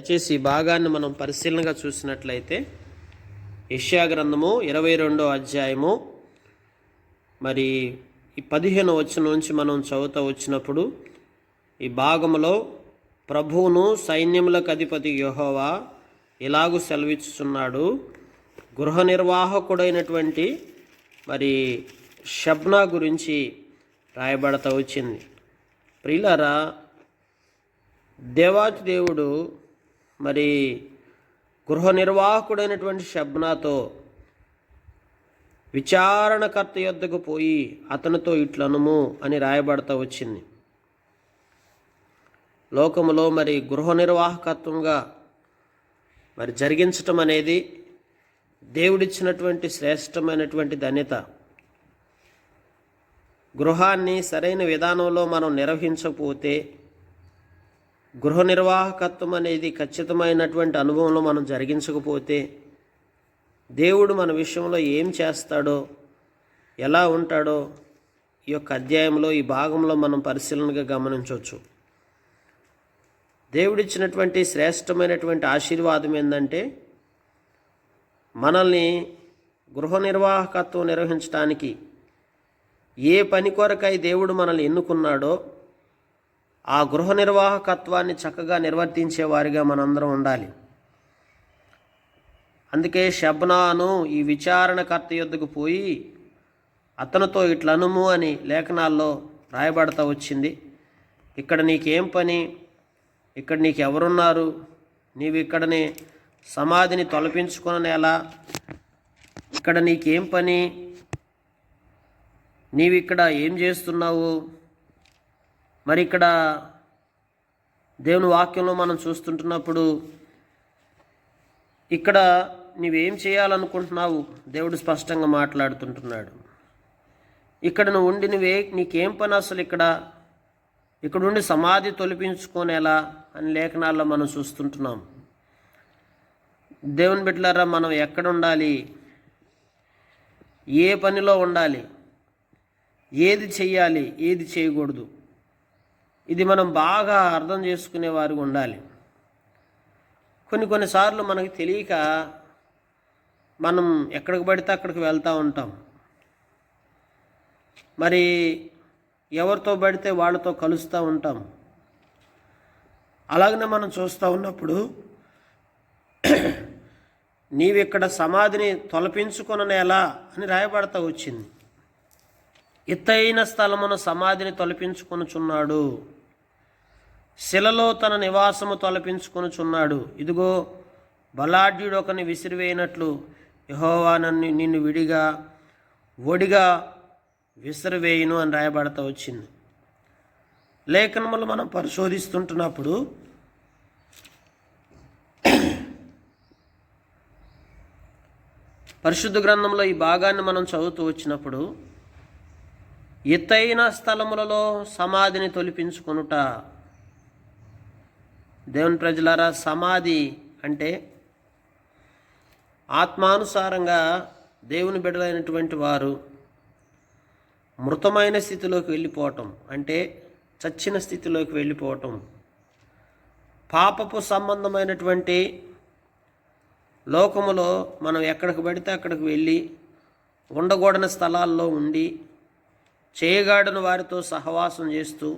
దయచేసి ఈ భాగాన్ని మనం పరిశీలనగా చూసినట్లయితే యష్యా గ్రంథము ఇరవై రెండో అధ్యాయము. మరి ఈ పదిహేను వచ్చిన నుంచి మనం చదువుతూ వచ్చినప్పుడు ఈ భాగంలో ప్రభువును సైన్యములకు అధిపతి యహోవా ఇలాగూ సెలవిచ్చుచున్నాడు. గృహ నిర్వాహకుడైనటువంటి మరి షబ్నా గురించి రాయబడతా వచ్చింది. ప్రియులారా దేవాతి దేవుడు మరి గృహ నిర్వాహకుడైనటువంటి షబ్నాతో విచారణకర్త యొద్దకు పోయి అతనితో ఇట్లనుము అని రాయబడతా వచ్చింది. లోకములో మరి గృహ నిర్వాహకత్వంగా మరి జరిగించటం అనేది దేవుడిచ్చినటువంటి శ్రేష్టమైనటువంటి ధన్యత. గృహాన్ని సరైన విధానంలో మనం నిర్వహించకపోతే గృహ నిర్వాహకత్వం అనేది ఖచ్చితమైనటువంటి అనుభవంలో మనం జరిగించకపోతే దేవుడు మన విషయంలో ఏం చేస్తాడో ఎలా ఉంటాడో ఈ యొక్క అధ్యాయంలో ఈ భాగంలో మనం పరిశీలనగా గమనించవచ్చు. దేవుడిచ్చినటువంటి శ్రేష్టమైనటువంటి ఆశీర్వాదం ఏంటంటే మనల్ని గృహ నిర్వాహకత్వం నిర్వహించడానికి ఏ పని కొరకై దేవుడు మనల్ని ఎన్నుకున్నాడో ఆ గృహ నిర్వాహకత్వాన్ని చక్కగా నిర్వర్తించే వారిగా మనందరం ఉండాలి. అందుకే షబ్నాను ఈ విచారణకర్త యొద్దకు పోయి అతనితో ఇట్లనుము అని లేఖనాల్లో రాయబడతా వచ్చింది. ఇక్కడ నీకేం పని? ఇక్కడ నీకు ఎవరున్నారు నీవు ఇక్కడని సమాధిని తొలపించుకున్న ఎలా ఇక్కడ నీకేం పని? నీవిక్కడ ఇక్కడ ఏం చేస్తున్నావు? మరి ఇక్కడ దేవుని వాక్యంలో మనం చూస్తుంటున్నప్పుడు ఇక్కడ నువ్వేం చేయాలనుకుంటున్నావు? దేవుడు స్పష్టంగా మాట్లాడుతుంటున్నాడు. ఇక్కడ నువ్వు ఉండి నువ్వే నీకేం పని అసలు ఇక్కడ? ఇక్కడ ఉండి సమాధి తొలిపించుకోనేలా అని లేఖనాల్లో మనం చూస్తుంటున్నాం. దేవుని బిడ్డలారా మనం ఎక్కడ ఉండాలి? ఏ పనిలో ఉండాలి? ఏది చెయ్యాలి? ఏది చేయకూడదు? ఇది మనం బాగా అర్థం చేసుకునే వారికి ఉండాలి. కొన్ని కొన్నిసార్లు మనకి తెలియక మనం ఎక్కడికి పడితే అక్కడికి వెళ్తూ ఉంటాం. మరి ఎవరితో పడితే వాళ్ళతో కలుస్తూ ఉంటాం. అలాగనే మనం చూస్తూ ఉన్నప్పుడు నీవిక్కడ సమాధిని తొలపించుకొన ఎలా అని రాయబడతా వచ్చింది. ఎత్తైన స్థలమున సమాధిని తొలపించుకొనుచున్నాడు. శిలలో తన నివాసము తొలపించుకొనుచున్నాడు. ఇదిగో బలాఢ్యుడొకని విసిరివేయినట్లు విసిరివేయనట్లు యహోవా నన్ను నిన్ను విడిగా ఒడిగా విసిరివేయును అని రాయబడతా వచ్చింది. లేఖనములు మనం పరిశోధిస్తుంటున్నప్పుడు పరిశుద్ధ గ్రంథంలో ఈ భాగాన్ని మనం చదువుతూ వచ్చినప్పుడు ఎత్తైన స్థలములలో సమాధిని తొలిపించుకొనుట దేవుని ప్రజలారా సమాధి అంటే ఆత్మానుసారంగా దేవుని బిడ్డలైనటువంటి వారు మృతమైన స్థితిలోకి వెళ్ళిపోవటం అంటే చచ్చిన స్థితిలోకి వెళ్ళిపోవటం పాపపు సంబంధమైనటువంటి లోకములో మనం ఎక్కడికి పడితే అక్కడికి వెళ్ళి ఉండకూడని స్థలాల్లో ఉండి చేయగాడని వారితో సహవాసం చేస్తూ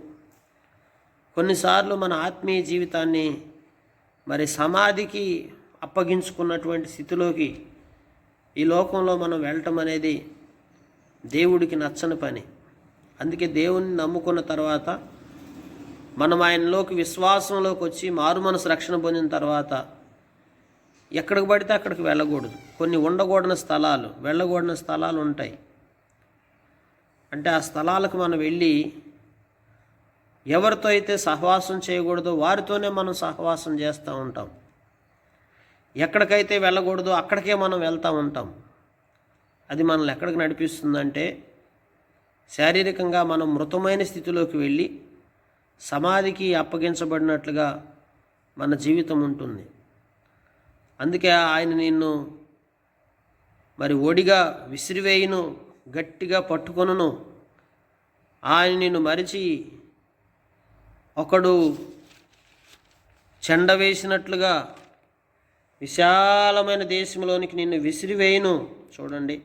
కొన్నిసార్లు మన ఆత్మీయ జీవితాన్ని మరి సమాధికి అప్పగించుకున్నటువంటి స్థితిలోకి ఈ లోకంలో మనం వెళ్ళటం అనేది దేవుడికి నచ్చని పని. అందుకే దేవుణ్ణి నమ్ముకున్న తర్వాత మనం ఆయనలోకి విశ్వాసంలోకి వచ్చి మారు మనసు రక్షణ పొందిన తర్వాత ఎక్కడికి పడితే అక్కడికి వెళ్ళకూడదు. కొన్ని ఉండకూడని స్థలాలు వెళ్ళకూడని స్థలాలు ఉంటాయి. అంటే ఆ స్థలాలకు మనం వెళ్ళి ఎవరితో అయితే సహవాసం చేయకూడదో వారితోనే మనం సహవాసం చేస్తూ ఉంటాం. ఎక్కడికైతే వెళ్ళకూడదో అక్కడికే మనం వెళ్తూ ఉంటాం. అది మనల్ని ఎక్కడికి నడిపిస్తుందంటే శారీరకంగా మనం మృతమైన స్థితిలోకి వెళ్ళి సమాధికి అప్పగించబడినట్లుగా మన జీవితం ఉంటుంది. అందుకే ఆయన నిన్ను మరి ఒడిగా విసిరివేయును గట్టిగా పట్టుకొనును. ఆయన నిన్ను మరిచి ఒకడు చెండ వేసినట్లుగా విశాలమైన దేశంలోనికి నిన్ను విసిరివేయను. చూడండి.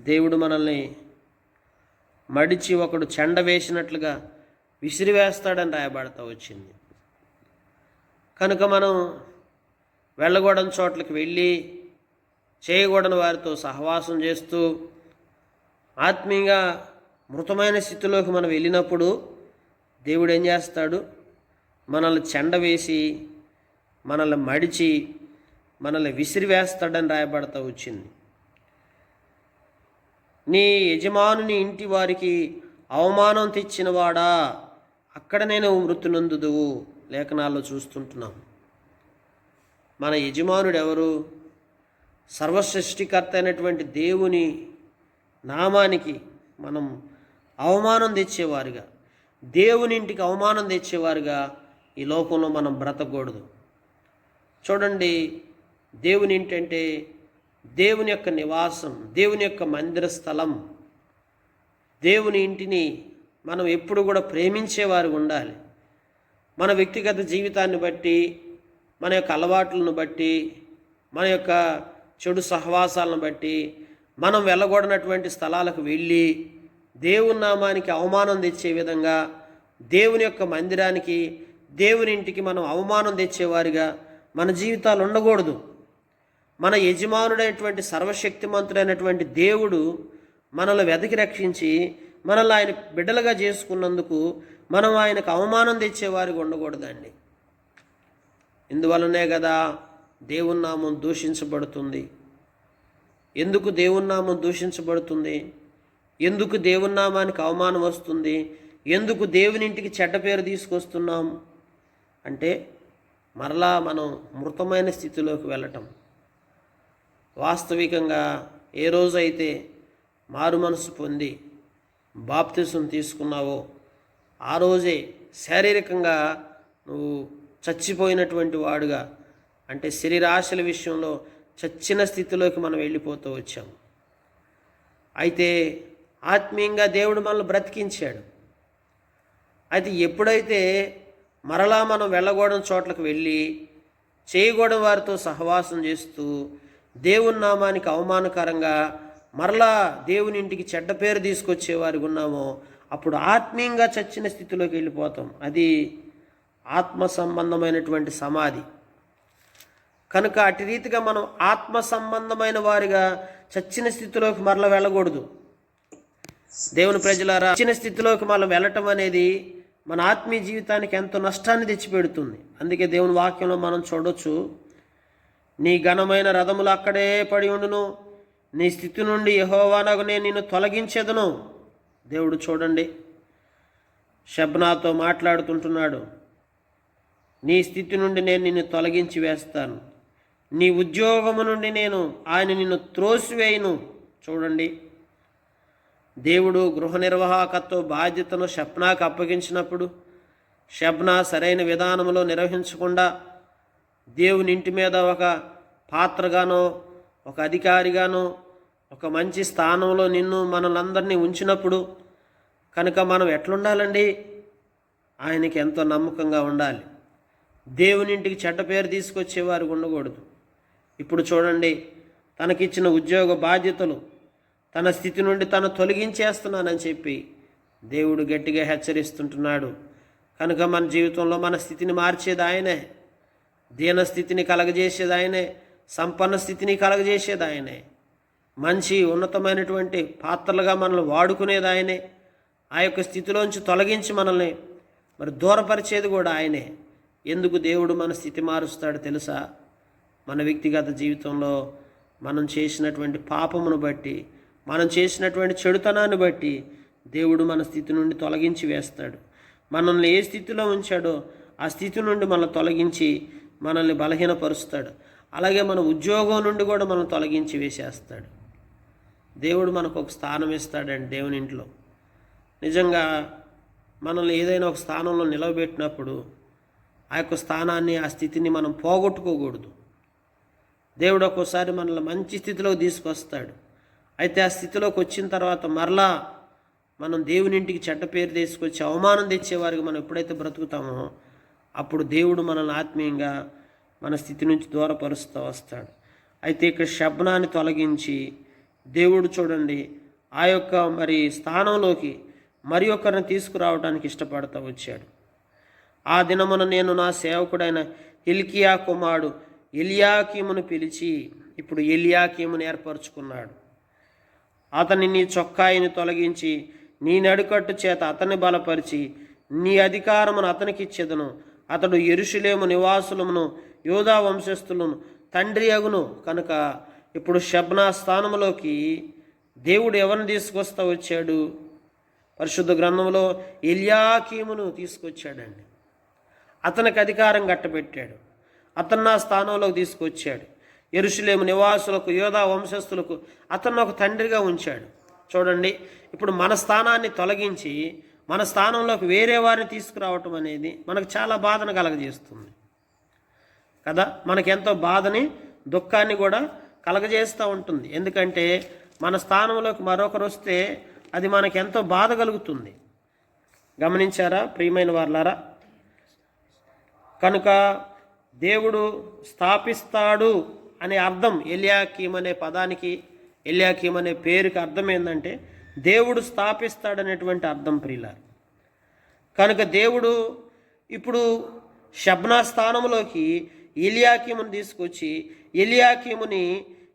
దేవుడు మనల్ని మడిచి ఒకడు చెండ వేసినట్లుగా విసిరివేస్తాడని రాయబడతా వచ్చింది. కనుక మనం వెళ్ళకూడని చోట్లకి వెళ్ళి చేయకూడని వారితో సహవాసం చేస్తూ ఆత్మీయంగా మృతమైన స్థితిలోకి మనం వెళ్ళినప్పుడు దేవుడు ఏం చేస్తాడు? మనల్ని చెండ వేసి మనల్ని మడిచి మనల్ని విసిరివేస్తాడని రాయబడతా వచ్చింది. నీ యజమానుని ఇంటి వారికి అవమానం తెచ్చినవాడా? అక్కడ నేను మృతునందుదువు లేఖనాల్లో చూస్తుంటున్నాం. మన యజమానుడు ఎవరు సర్వసృష్టికర్త అయినటువంటి దేవుని నామానికి మనం అవమానం తెచ్చేవారుగా. దేవుని ఇంటికి అవమానం తెచ్చేవారుగా ఈ లోకంలో మనం బ్రతకూడదు. చూడండి దేవుని ఏంటంటే అంటే దేవుని యొక్క నివాసం దేవుని యొక్క మందిర స్థలం. దేవుని ఇంటిని మనం ఎప్పుడు కూడా ప్రేమించేవారు ఉండాలి. మన వ్యక్తిగత జీవితాన్ని బట్టి మన యొక్క అలవాట్లను బట్టి మన యొక్క చెడు సహవాసాలను బట్టి మనం వెళ్ళగూడనటువంటి స్థలాలకు వెళ్ళి దేవుని నామానికి అవమానం తెచ్చే విధంగా దేవుని యొక్క మందిరానికి దేవుని ఇంటికి మనం అవమానం తెచ్చేవారిగా మన జీవితాలు ఉండకూడదు. మన యజమానుడైనటువంటి సర్వశక్తిమంతుడైనటువంటి దేవుడు మనల్ని వెతికి రక్షించి మనల్ని ఆయన బిడ్డలుగా చేసుకున్నందుకు మనం ఆయనకు అవమానం తెచ్చేవారికి ఉండకూడదండి. ఇందువలనే కదా దేవుని నామం దూషించబడుతుంది. ఎందుకు దేవుని నామం దూషించబడుతుంది? ఎందుకు దేవుని నామానికి అవమానం వస్తుంది? ఎందుకు దేవుని ఇంటికి చెడ్డ పేరు తీసుకొస్తున్నాం? అంటే మరలా మనం మృతమైన స్థితిలోకి వెళ్ళటం. వాస్తవికంగా ఏ రోజైతే మారు మనసు పొంది బాప్తిసం తీసుకున్నావో ఆ రోజే శారీరకంగా నువ్వు చచ్చిపోయినటువంటి వాడుగా అంటే శరీరాశల విషయంలో చచ్చిన స్థితిలోకి మనం వెళ్ళిపోతూ వచ్చాం. అయితే ఆత్మీయంగా దేవుడు మనల్ని బ్రతికించాడు. అయితే ఎప్పుడైతే మరలా మనం వెళ్ళకూడని చోట్లకు వెళ్ళి చేయకూడని వారితో సహవాసం చేస్తూ దేవుని నామానికి అవమానకరంగా మరలా దేవుని ఇంటికి చెడ్డ పేరు తీసుకొచ్చేవారికి ఉన్నామో అప్పుడు ఆత్మీయంగా చచ్చిన స్థితిలోకి వెళ్ళిపోతాం. అది ఆత్మ సంబంధమైనటువంటి సమాధి. కనుక అటు రీతిగా మనం ఆత్మ సంబంధమైన వారిగా చచ్చిన స్థితిలోకి మరల వెళ్ళకూడదు. దేవుని ప్రజలారా ఇచ్చిన స్థితిలోకి మనం వెళ్ళటం అనేది మన ఆత్మీయ జీవితానికి ఎంతో నష్టాన్ని తెచ్చిపెడుతుంది. అందుకే దేవుని వాక్యంలో మనం చూడొచ్చు నీ ఘనమైన రథములు అక్కడే పడి ఉండును నీ స్థితి నుండి యహోవానగు నేను నిన్ను తొలగించేదను. దేవుడు చూడండి షబ్నాతో మాట్లాడుతుంటున్నాడు నీ స్థితి నుండి నేను నిన్ను తొలగించి వేస్తాను నీ ఉద్యోగము నుండి నేను ఆయన నిన్ను త్రోసివేయను. చూడండి దేవుడు గృహ నిర్వాహకత్వ బాధ్యతను షప్నాకు అప్పగించినప్పుడు షబ్నా సరైన విధానంలో నిర్వహించకుండా దేవుని ఇంటి మీద ఒక పాత్రగానో ఒక అధికారిగానో ఒక మంచి స్థానంలో నిన్ను మనలందరినీ ఉంచినప్పుడు కనుక మనం ఎట్లుండాలండి? ఆయనకి ఎంతో నమ్మకంగా ఉండాలి. దేవుని ఇంటికి చెడ్డ పేరు తీసుకొచ్చేవారు ఉండకూడదు. ఇప్పుడు చూడండి తనకిచ్చిన ఉద్యోగ బాధ్యతలు తన స్థితి నుండి తను తొలగించేస్తున్నానని చెప్పి దేవుడు గట్టిగా హెచ్చరిస్తుంటున్నాడు. కనుక మన జీవితంలో మన స్థితిని మార్చేది ఆయనే. దీన స్థితిని కలగజేసేది ఆయనే. సంపన్న స్థితిని కలగజేసేది ఆయనే. మంచి ఉన్నతమైనటువంటి పాత్రలుగా మనల్ని వాడుకునేది ఆయనే. ఆ యొక్క స్థితిలోంచి తొలగించి మనల్ని మరి దూరపరిచేది కూడా ఆయనే. ఎందుకు దేవుడు మన స్థితి మారుస్తాడు తెలుసా? మన వ్యక్తిగత జీవితంలో మనం చేసినటువంటి పాపమును బట్టి మనం చేసినటువంటి చెడుతనాన్ని బట్టి దేవుడు మన స్థితి నుండి తొలగించి వేస్తాడు. మనల్ని ఏ స్థితిలో ఉంచాడో ఆ స్థితి నుండి మనల్ని తొలగించి మనల్ని బలహీనపరుస్తాడు. అలాగే మన ఉద్యోగం నుండి కూడా మనం తొలగించి వేసేస్తాడు. దేవుడు మనకు ఒక స్థానం ఇస్తాడండి దేవుని ఇంట్లో. నిజంగా మనల్ని ఏదైనా ఒక స్థానంలో నిలవబెట్టినప్పుడు ఆ యొక్క స్థానాన్ని ఆ స్థితిని మనం పోగొట్టుకోకూడదు. దేవుడు ఒక్కోసారి మనల్ని మంచి స్థితిలోకి తీసుకొస్తాడు. అయితే ఆ స్థితిలోకి వచ్చిన తర్వాత మరలా మనం దేవుని ఇంటికి చెడ్డ పేరు తీసుకొచ్చి అవమానం తెచ్చేవారికి మనం ఎప్పుడైతే బ్రతుకుతామో అప్పుడు దేవుడు మనల్ని ఆత్మీయంగా మన స్థితి నుంచి దూరపరుస్తూ వస్తాడు. అయితే ఇక్కడ శబ్నాన్ని తొలగించి దేవుడు చూడండి ఆ యొక్క మరి స్థానంలోకి మరి ఒకరిని తీసుకురావడానికి ఇష్టపడతా వచ్చాడు. ఆ దినమున నేను నా సేవకుడైన ఎల్కియా కుమారుడు ఎలియాకీమును పిలిచి ఇప్పుడు ఎలియాకీమును ఏర్పరచుకున్నాడు. అతని నీ చొక్కాయిని తొలగించి నీ నడుకట్టు చేత అతన్ని బలపరిచి నీ అధికారమును అతనికి ఇచ్చేదను అతడు ఎరుషులేము నివాసులమును యోధా వంశస్థులను తండ్రి అగును కనుక ఇప్పుడు శబ్నా స్థానంలోకి దేవుడు ఎవరిని తీసుకొస్తా వచ్చాడు? పరిశుద్ధ గ్రంథంలో ఎలియాకీమును తీసుకొచ్చాడండి. అతనికి అధికారం కట్టబెట్టాడు. అతను నా స్థానంలోకి తీసుకొచ్చాడు. ఎరుషులేము నివాసులకు యోధా వంశస్థులకు అతను ఒక తండ్రిగా ఉంచాడు. చూడండి ఇప్పుడు మన స్థానాన్ని తొలగించి మన స్థానంలోకి వేరే వారిని తీసుకురావటం అనేది మనకు చాలా బాధను కలగజేస్తుంది. కదా? మనకెంతో బాధని దుఃఖాన్ని కూడా కలగజేస్తూ ఉంటుంది. ఎందుకంటే మన స్థానంలోకి మరొకరు వస్తే అది మనకెంతో బాధ కలుగుతుంది. గమనించారా ప్రియమైన వార్లారా? కనుక దేవుడు స్థాపిస్తాడు అనే అర్థం ఎలియాకీమ్ అనే పదానికి ఎలియాకీమ్ అనే పేరుకి అర్థం ఏంటంటే దేవుడు స్థాపిస్తాడనేటువంటి అర్థం ప్రియులారు. కనుక దేవుడు ఇప్పుడు శబ్నా స్థానంలోకి ఎలియాకీముని తీసుకొచ్చి ఎలియాకీముని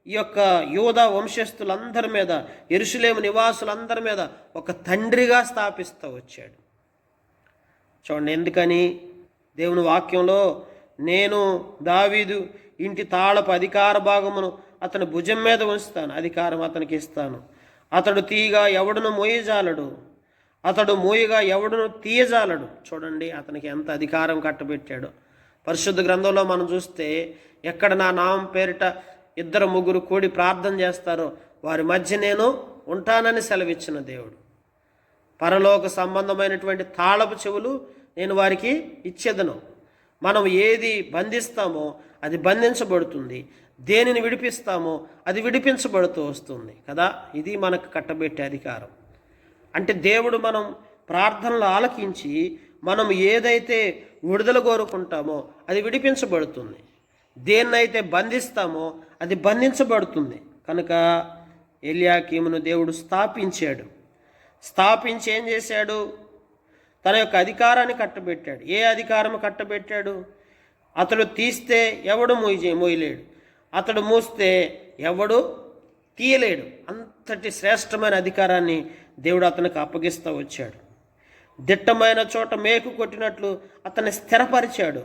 ఈ యొక్క యోధ వంశస్థులందరి మీద ఎరుసలేము నివాసులందరి మీద ఒక తండ్రిగా స్థాపిస్తూ వచ్చాడు. చూడండి ఎందుకని? దేవుని వాక్యంలో నేను దావీదు ఇంటి తాళపు అధికార భాగమును అతని భుజం మీద ఉంచుతాను అధికారం అతనికి ఇస్తాను. అతడు తీయగా ఎవడును మోయజాలడు? అతడు మోయగా ఎవడును తీయజాలడు? చూడండి అతనికి ఎంత అధికారం కట్టబెట్టాడు. పరిశుద్ధ గ్రంథంలో మనం చూస్తే ఎక్కడ నా నామం పేరిట ఇద్దరు ముగ్గురు కూడి ప్రార్థన చేస్తారో వారి మధ్య నేను ఉంటానని సెలవిచ్చిన దేవుడు. పరలోక సంబంధమైనటువంటి తాళపు చెవులు నేను వారికి ఇచ్చేదను. మనం ఏది బంధిస్తామో అది బంధించబడుతుంది. దేనిని విడిపిస్తామో అది విడిపించబడుతూ వస్తుంది కదా? ఇది మనకు కట్టబెట్టే అధికారం. అంటే దేవుడు మనం ప్రార్థనలు ఆలకించి మనం ఏదైతే విడుదల కోరుకుంటామో అది విడిపించబడుతుంది. దేన్నైతే బంధిస్తామో అది బంధించబడుతుంది. కనుక ఎలియాకీమును దేవుడు స్థాపించాడు. స్థాపించి ఏం చేశాడు? తన యొక్క అధికారాన్ని కట్టబెట్టాడు. ఏ అధికారం కట్టబెట్టాడు? అతడు తీస్తే ఎవడు మోయి మోయలేడు. అతడు మూస్తే ఎవడు తీయలేడు. అంతటి శ్రేష్టమైన అధికారాన్ని దేవుడు అతనికి అప్పగిస్తూ వచ్చాడు. దిట్టమైన చోట మేకు కొట్టినట్లు అతన్ని స్థిరపరిచాడు.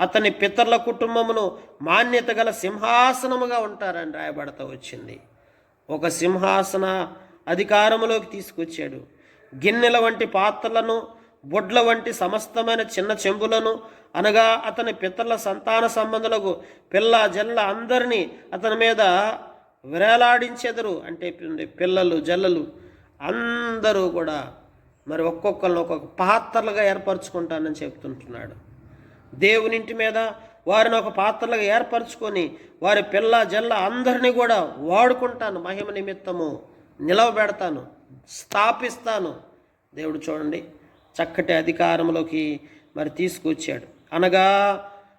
అతని పితరుల కుటుంబమును మాన్యత గల సింహాసనముగా ఉంటారని రాయబడతా వచ్చింది. ఒక సింహాసన అధికారములోకి తీసుకొచ్చాడు. గిన్నెల వంటి పాత్రలను బొడ్ల వంటి సమస్తమైన చిన్న చెంబులను అనగా అతని పితరుల సంతాన సంబంధులకు పిల్ల జల్ల అందరినీ అతని మీద విరేలాడించెదరు. అంటే పిల్లలు జల్లలు అందరూ కూడా మరి ఒక్కొక్కరిని ఒక్కొక్క పాత్రలుగా ఏర్పరచుకుంటానని చెప్తుంటున్నాడు. దేవునింటి మీద వారిని ఒక పాత్రలుగా ఏర్పరచుకొని వారి పిల్ల జల్ల అందరినీ కూడా వాడుకుంటాను. మహిమ నిమిత్తము నిలవబెడతాను స్థాపిస్తాను. దేవుడు చూడండి చక్కటి అధికారంలోకి మరి తీసుకొచ్చాడు. అనగా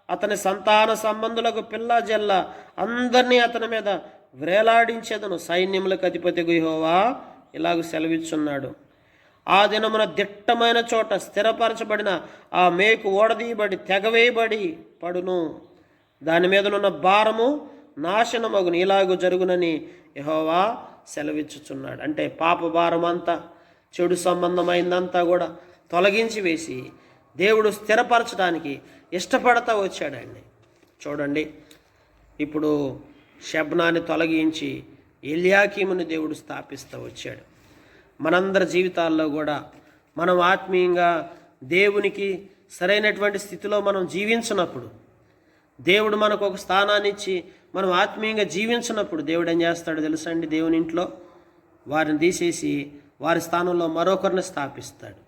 అతని సంతాన సంబంధులకు పిల్ల జల్ల అందరినీ అతని మీద వ్రేలాడించేదను సైన్యములకు అధిపతి గుహోవా ఇలాగ సెలవిచ్చున్నాడు. ఆ దినమున దిట్టమైన చోట స్థిరపరచబడిన ఆ మేకు ఓడదీయబడి తెగవేయబడి పడును. దాని మీదనున్న భారము నాశనమగును. ఇలాగూ జరుగునని యహోవా సెలవిచ్చుచున్నాడు. అంటే పాప భారం అంతా చెడు సంబంధమైందంతా కూడా తొలగించి వేసి దేవుడు స్థిరపరచడానికి ఇష్టపడతా వచ్చాడండి చూడండి ఇప్పుడు శబ్నాన్ని తొలగించి ఎలియాకీముని దేవుడు స్థాపిస్తూ వచ్చాడు. మనందరి జీవితాల్లో కూడా మనం ఆత్మీయంగా దేవునికి సరైనటువంటి స్థితిలో మనం జీవించినప్పుడు దేవుడు మనకు ఒక స్థానాన్ని ఇచ్చి మనం ఆత్మీయంగా జీవించినప్పుడు దేవుడు ఏం చేస్తాడో తెలుసా అండి? దేవుని ఇంట్లో వారిని తీసేసి వారి స్థానంలో మరొకరిని స్థాపిస్తాడు.